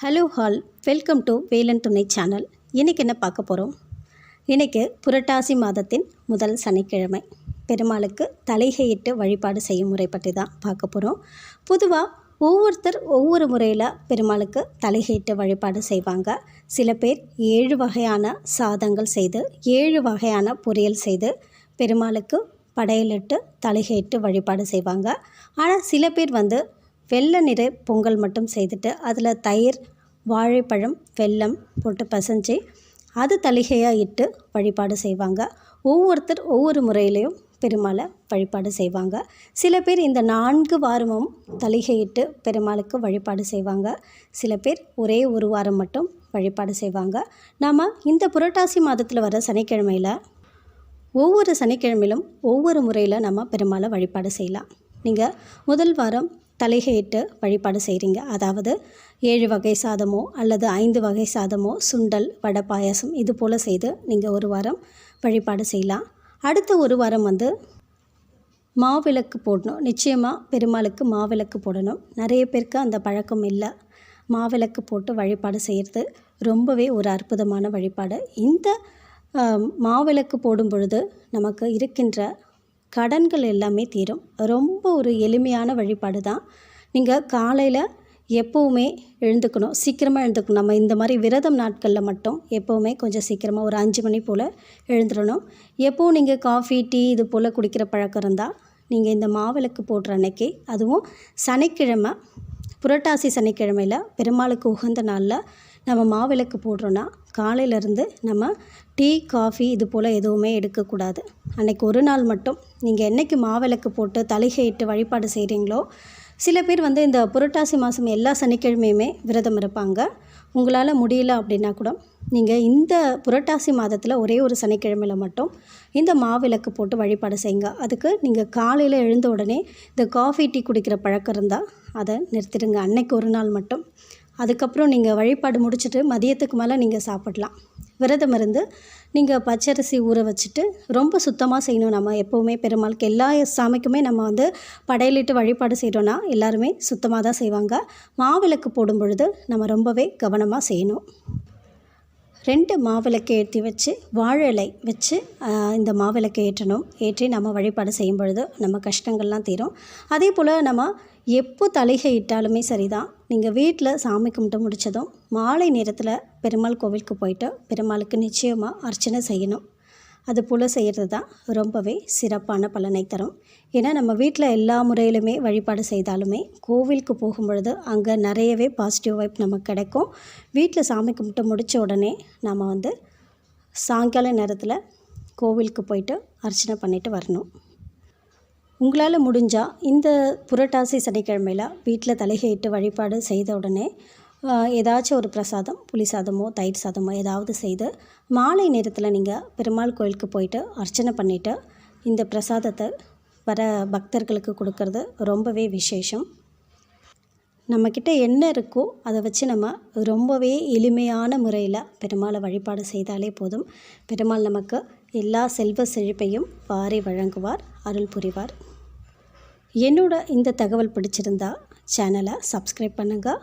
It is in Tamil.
Hello all welcome to Velan துணை சேனல் இன்றைக்கி என்ன பார்க்க போகிறோம் இன்றைக்கு புரட்டாசி மாதத்தின் முதல் சனிக்கிழமை. பெருமாளுக்கு தலைகையிட்டு வழிபாடு செய்யும் முறை பற்றி தான் பார்க்க போகிறோம் பொதுவாக ஒவ்வொருத்தர் ஒவ்வொரு முறையில் பெருமாளுக்கு தலைகையிட்டு வழிபாடு செய்வாங்க. சில பேர் ஏழு வகையான சாதங்கள் செய்து ஏழு வகையான பொரியல் செய்து பெருமாளுக்கு படையலிட்டு தலைகையிட்டு வழிபாடு செய்வாங்க. ஆனால் சில பேர் வந்து வெள்ளை நிற பொங்கல் மட்டும் செய்துட்டு அதில் தயிர் வாழைப்பழம் வெல்லம் போட்டு பசைஞ்சு அது தலிகையாக இட்டு வழிபாடு செய்வாங்க. ஒவ்வொருத்தர் ஒவ்வொரு முறையிலையும் பெருமாளை வழிபாடு செய்வாங்க. சில பேர் இந்த நான்கு வாரமும் தலிகையிட்டு பெருமாளுக்கு வழிபாடு செய்வாங்க. சில பேர் ஒரே ஒரு வாரம் மட்டும் வழிபாடு செய்வாங்க. நாம் இந்த புரட்டாசி மாதத்தில் வர சனிக்கிழமையில் ஒவ்வொரு சனிக்கிழமையிலும் ஒவ்வொரு முறையில் நம்ம பெருமாளை வழிபாடு செய்யலாம். நீங்கள் முதல் வாரம் தலைகையிட்டு வழிபாடு செய்கிறீங்க அதாவது ஏழு வகை சாதமோ அல்லது ஐந்து வகை சாதமோ சுண்டல் வடை பாயாசம் இது போல் செய்து நீங்கள் ஒரு வாரம் வழிபாடு செய்யலாம். அடுத்த ஒரு வாரம் வந்து மாவிளக்கு போடணும். நிச்சயமாக பெருமாளுக்கு மாவிளக்கு போடணும். நிறைய பேருக்கு அந்த பழக்கம் இல்லை. மாவிளக்கு போட்டு வழிபாடு செய்கிறது ரொம்பவே ஒரு அற்புதமான வழிபாடு. இந்த மாவிளக்கு போடும் பொழுது நமக்கு இருக்கின்ற கடன்கள் எல்லாமே தீரும். ரொம்ப ஒரு எளிமையான வழிபாடு தான். நீங்கள் காலையில் எப்போவுமே எழுந்துக்கணும். சீக்கிரமாக எழுந்துக்கணும். நம்ம இந்த மாதிரி விரதம் நாட்களில் மட்டும் எப்போவுமே கொஞ்சம் சீக்கிரமாக ஒரு அஞ்சு மணி போல் எழுந்துடணும். எப்போவும் நீங்கள் காஃபி டீ இது போல் குடிக்கிற பழக்கம் இருந்தால் நீங்கள் இந்த மாவிளக்கு போடுற அன்னைக்கு அதுவும் சனிக்கிழமை புரட்டாசி சனிக்கிழமையில் பெருமாளுக்கு உகந்த நாளில் நம்ம மாவிளக்கு போடுறோன்னா காலையிலேருந்து நம்ம டீ காஃபி இது போல் எதுவுமே எடுக்கக்கூடாது. அன்னைக்கு ஒரு நாள் மட்டும். நீங்கள் என்றைக்கு மாவிளக்கு போட்டு தலிகையிட்டு வழிபாடு செய்கிறீங்களோ சில பேர் வந்து இந்த புரட்டாசி மாதம் எல்லா சனிக்கிழமையுமே விரதம் இருப்பாங்க. உங்களால் முடியல அப்படின்னா கூட நீங்கள் இந்த புரட்டாசி மாதத்தில் ஒரே ஒரு சனிக்கிழமையில் மட்டும் இந்த மாவிளக்கு போட்டு வழிபாடு செய்யுங்க. அதுக்கு நீங்கள் காலையில் எழுந்த உடனே இந்த காஃபி டீ குடிக்கிற பழக்கம் இருந்தால் அதை நிறுத்திடுங்க. அன்னைக்கு ஒரு நாள் மட்டும். அதுக்கப்புறம் நீங்கள் வழிபாடு முடிச்சுட்டு மதியத்துக்கு மேலே நீங்கள் சாப்பிடலாம். விரதம் இருந்து நீங்கள் பச்சரிசி ஊற வச்சுட்டு ரொம்ப சுத்தமாக செய்யணும். நம்ம எப்போவுமே பெருமாளுக்கு எல்லா சாமிக்குமே நம்ம வந்து படையலிட்டு வழிபாடு செய்கிறோன்னா எல்லாருமே சுத்தமாக தான் செய்வாங்க. மாவிளக்கு போடும் பொழுது நம்ம ரொம்பவே கவனமாக செய்யணும். ரெண்டு மாவிளக்கு ஏற்றி வச்சு வாழலை வச்சு இந்த மாவிளக்கு ஏற்றணும். ஏற்றி நம்ம வழிபாடு செய்யும் பொழுது நம்ம கஷ்டங்கள்லாம் தீரும். அதே போல் நம்ம எப்போ தலைகை இட்டாலுமே சரிதான். நீங்கள் வீட்டில் சாமி கும்பிட்டு முடித்ததும் மாலை நேரத்தில் பெருமாள் கோவிலுக்கு போயிட்டு பெருமாளுக்கு நிச்சயமாக அர்ச்சனை செய்யணும். அது போல் செய்கிறது தான் ரொம்பவே சிறப்பான பலனை தரும். ஏன்னா நம்ம வீட்டில் எல்லா முறையிலுமே வழிபாடு செய்தாலுமே கோவிலுக்கு போகும்பொழுது அங்கே நிறையவே பாசிட்டிவ் வைப் நமக்கு கிடைக்கும். வீட்டில் சாமி கும்பிட்டு முடித்த உடனே நாம் வந்து சாயங்கால நேரத்தில் கோவிலுக்கு போயிட்டு அர்ச்சனை பண்ணிட்டு வரணும். உங்களால் முடிஞ்சால் இந்த புரட்டாசி சனிக்கிழமையில் வீட்டில் தலைகையிட்டு வழிபாடு செய்த உடனே ஏதாச்சும் ஒரு பிரசாதம் புளி சாதமோ தயிர் சாதமோ ஏதாவது செய்து மாலை நேரத்தில் நீங்கள் பெருமாள் கோயிலுக்கு போயிட்டு அர்ச்சனை பண்ணிவிட்டு இந்த பிரசாதத்தை வர பக்தர்களுக்கு கொடுக்கறது ரொம்பவே விசேஷம். நம்மக்கிட்ட என்ன இருக்கோ அதை வச்சு நம்ம ரொம்பவே எளிமையான முறையில் பெருமாளை வழிபாடு செய்தாலே போதும். பெருமாள் நமக்கு எல்லா செல்வ செழிப்பையும் வாரி வழங்குவார் அருள் புரிவார். என்னோட இந்த தகவல் பிடிச்சிருந்தா சேனலை சப்ஸ்கிரைப் பண்ணுங்கள்